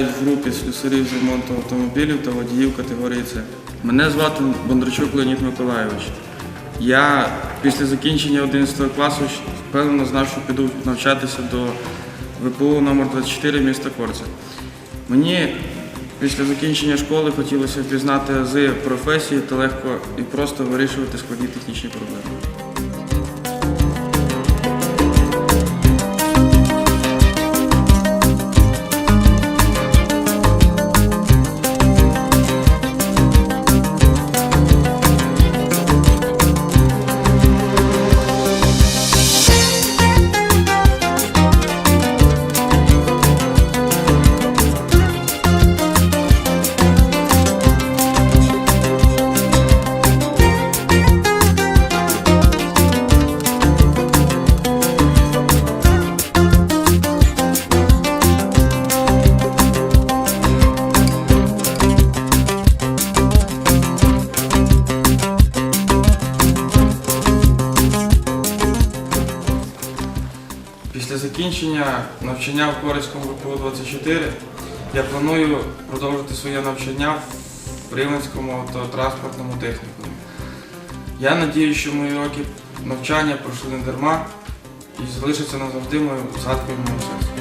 навчаюсь в групі слюсарів з ремонту автомобілів та водіїв категорії С. Мене звати Бондарчук Леонід Миколайович. Я після закінчення 11 класу впевнено знав, що піду навчатися до ВПУ номер 24 міста Корця. Мені після закінчення школи хотілося пізнати ази професії та легко і просто вирішувати складні технічні проблеми. Після закінчення навчання в Корецькому ВПУ 24 я планую продовжити своє навчання в Рівненському автотранспортному технікумі. Я надію, що мої роки навчання пройшли не дарма і залишаться назавжди моєю згадкою моєму серці.